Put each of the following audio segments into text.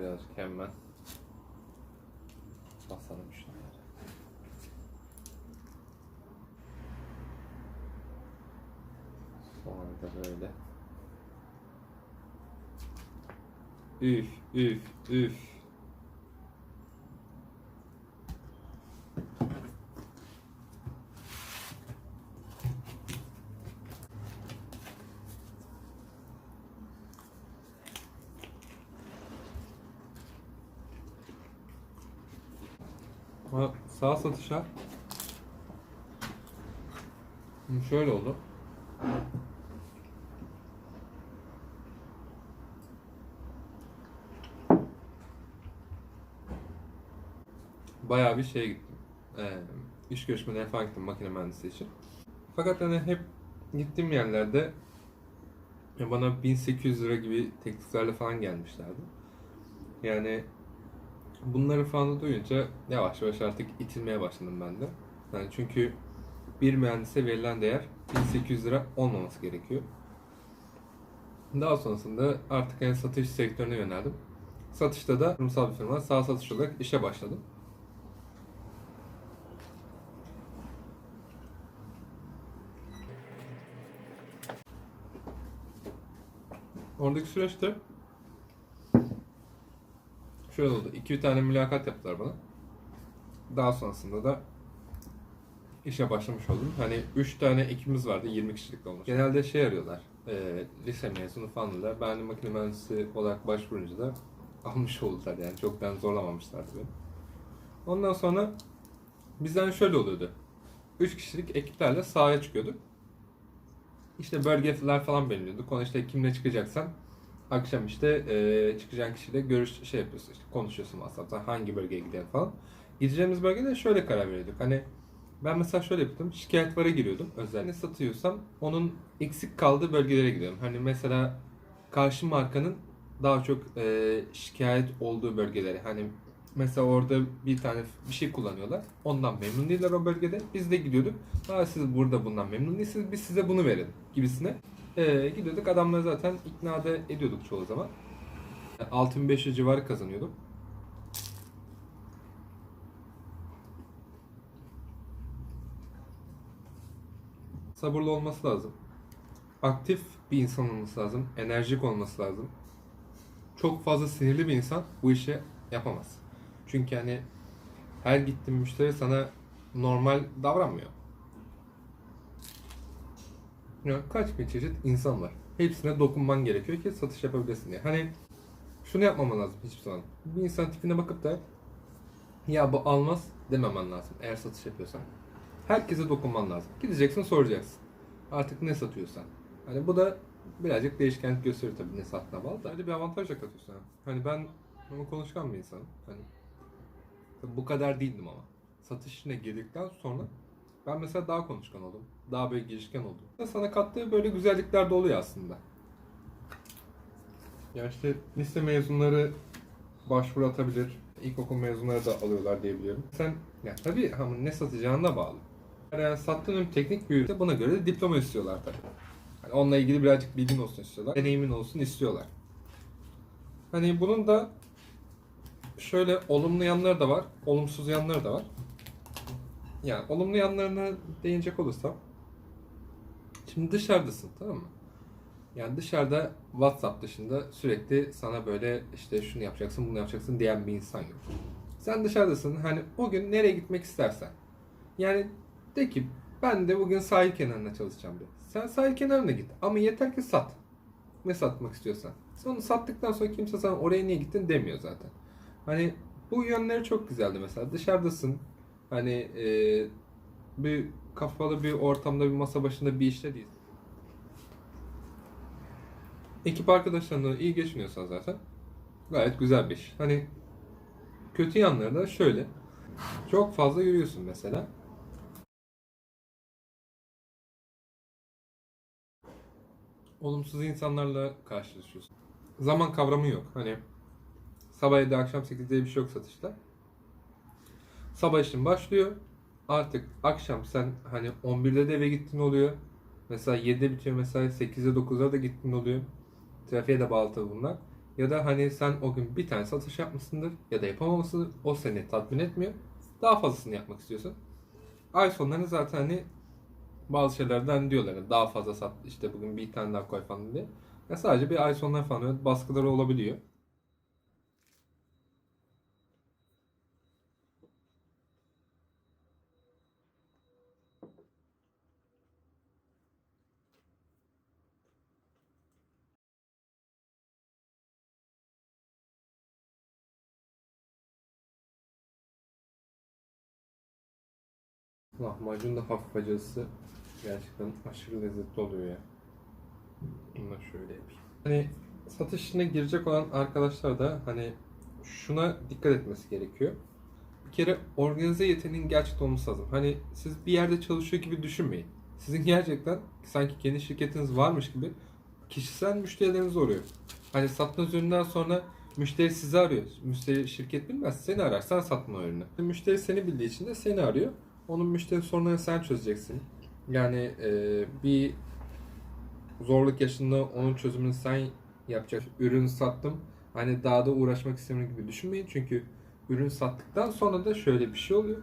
birazcık hemen. Basalım şunları. Sonra da böyle. Üf, üf, üf. Sağ satışa Şimdi şöyle oldu. Bayağı bir şeye gittim. Ee, iş görüşmelerine falan gittim makine mühendisi için. Fakat hani hep gittiğim yerlerde bana 1800 lira gibi tekliflerle falan gelmişlerdi. Yani bunları falan duyunca yavaş yavaş artık itilmeye başladım ben de. Yani çünkü bir mühendise verilen değer 1800 lira olmaması gerekiyor. Daha sonrasında artık en satış sektörüne yöneldim. Satışta da kurumsal bir firma sağ satış olarak işe başladım. Oradaki süreçte şöyle oldu. 2 tane mülakat yaptılar bana. Daha sonrasında da işe başlamış oldum. Hani 3 tane ekibimiz vardı 20 kişilik olmuş. Genelde şey arıyorlar. E, lise mezunu falanlar. Ben de makine mühendisi olarak başvurunca da almış oldular yani. Çoktan zorlamamışlardı beni. Ondan sonra bizden şöyle oluyordu. 3 kişilik ekiplerle sahaya çıkıyorduk. İşte bölgeler falan belirliyorduk. Konu işte kimle çıkacaksan akşam işte e, çıkacağın kişiyle görüş şey yapıyorsun işte konuşuyorsun WhatsApp'tan hangi bölgeye gidelim falan. Gideceğimiz bölgede şöyle karar veriyorduk. Hani ben mesela şöyle yaptım. Şikayet vara giriyordum. Özellikle satıyorsam onun eksik kaldığı bölgelere gidiyorum. Hani mesela karşı markanın daha çok e, şikayet olduğu bölgeleri. Hani mesela orada bir tane bir şey kullanıyorlar. Ondan memnun değiller o bölgede. Biz de gidiyorduk. Aa siz burada bundan memnun değilsiniz. Biz size bunu verelim gibisine. E, gidiyorduk. Adamları zaten ikna da ediyorduk çoğu zaman. 6500 civarı kazanıyordum. sabırlı olması lazım. Aktif bir insan olması lazım. Enerjik olması lazım. Çok fazla sinirli bir insan bu işi yapamaz. Çünkü hani her gittiğin müşteri sana normal davranmıyor. Ya kaç bin çeşit insan var. Hepsine dokunman gerekiyor ki satış yapabilesin diye. Hani şunu yapmaman lazım hiçbir zaman. Bir insan tipine bakıp da ya bu almaz dememen lazım eğer satış yapıyorsan. Herkese dokunman lazım. Gideceksin soracaksın. Artık ne satıyorsan. Hani bu da birazcık değişkenlik gösterir tabii ne sattığına bağlı da. Hadi bir avantaj katıyorsun. ha. Hani ben ama konuşkan bir insanım. Hani bu kadar değildim ama. Satış işine girdikten sonra ben mesela daha konuşkan oldum. Daha böyle girişken oldum. Sana kattığı böyle güzellikler de oluyor aslında. Ya işte lise mezunları başvuru atabilir. İlkokul mezunları da alıyorlar diye biliyorum. Sen ya tabii ama ne satacağına bağlı. Yani sattığın ürün teknik bir ürünse buna göre de diploma istiyorlar tabii. Hani onunla ilgili birazcık bilgin olsun istiyorlar. Deneyimin olsun istiyorlar. Hani bunun da şöyle olumlu yanları da var, olumsuz yanları da var. Yani olumlu yanlarına değinecek olursam Şimdi dışarıdasın tamam mı? Yani dışarıda WhatsApp dışında sürekli sana böyle işte şunu yapacaksın, bunu yapacaksın diyen bir insan yok. Sen dışarıdasın. Hani o gün nereye gitmek istersen. Yani de ki ben de bugün sahil kenarında çalışacağım de. Sen sahil kenarına git. Ama yeter ki sat. Ne satmak istiyorsan. Sen onu sattıktan sonra kimse sana oraya niye gittin demiyor zaten. Hani bu yönleri çok güzeldi mesela. Dışarıdasın. Hani e, bir kafalı bir ortamda bir masa başında bir işte değilsin. Ekip arkadaşlarına iyi geçiniyorsan zaten gayet güzel bir iş. Hani kötü yanları da şöyle. Çok fazla yürüyorsun mesela. Olumsuz insanlarla karşılaşıyorsun. Zaman kavramı yok. Hani sabah 7 akşam 8'de bir şey yok satışta. Sabah işin başlıyor. Artık akşam sen hani 11'de de eve gittin oluyor. Mesela 7'de bitiyor mesai 8'de 9'da da gittin oluyor. Trafiğe de bağlı tabii bunlar. Ya da hani sen o gün bir tane satış yapmışsındır ya da yapamamışsındır. O seni tatmin etmiyor. Daha fazlasını yapmak istiyorsun. Ay sonlarında zaten hani bazı şeylerden diyorlar hani daha fazla sat işte bugün bir tane daha koy falan diye. Ya sadece bir ay sonları falan baskıları olabiliyor. Lahmacun da hafif acısı gerçekten aşırı lezzetli oluyor ya. Bunu şöyle yapayım. Hani satış işine girecek olan arkadaşlar da hani şuna dikkat etmesi gerekiyor. Bir kere organize yeteneğin gerçekten olması lazım. Hani siz bir yerde çalışıyor gibi düşünmeyin. Sizin gerçekten sanki kendi şirketiniz varmış gibi kişisel müşterileriniz oluyor. Hani sattığınız üründen sonra müşteri sizi arıyor. Müşteri şirket bilmez seni arar. Sen satma ürünü. Müşteri seni bildiği için de seni arıyor. Onun müşteri sorunlarını sen çözeceksin. Yani e, bir zorluk yaşında onun çözümünü sen yapacaksın. Ürün sattım. Hani daha da uğraşmak istemiyorum gibi düşünmeyin. Çünkü ürün sattıktan sonra da şöyle bir şey oluyor.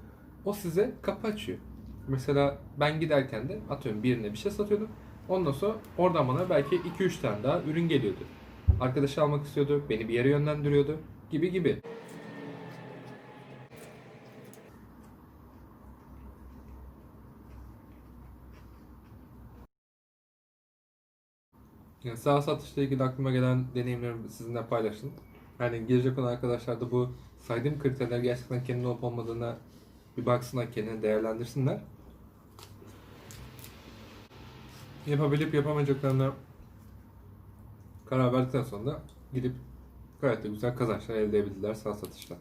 O size kapı açıyor. Mesela ben giderken de atıyorum birine bir şey satıyordum. Ondan sonra oradan bana belki 2-3 tane daha ürün geliyordu. Arkadaşı almak istiyordu, beni bir yere yönlendiriyordu gibi gibi. Yani sağ satışla ilgili aklıma gelen deneyimlerimi sizinle paylaştım. Yani girecek olan arkadaşlar da bu saydığım kriterler gerçekten kendine olup olmadığına bir baksınlar, kendini değerlendirsinler. Yapabilip yapamayacaklarına karar verdikten sonra gidip gayet de güzel kazançlar elde edebilirler sağ satışla.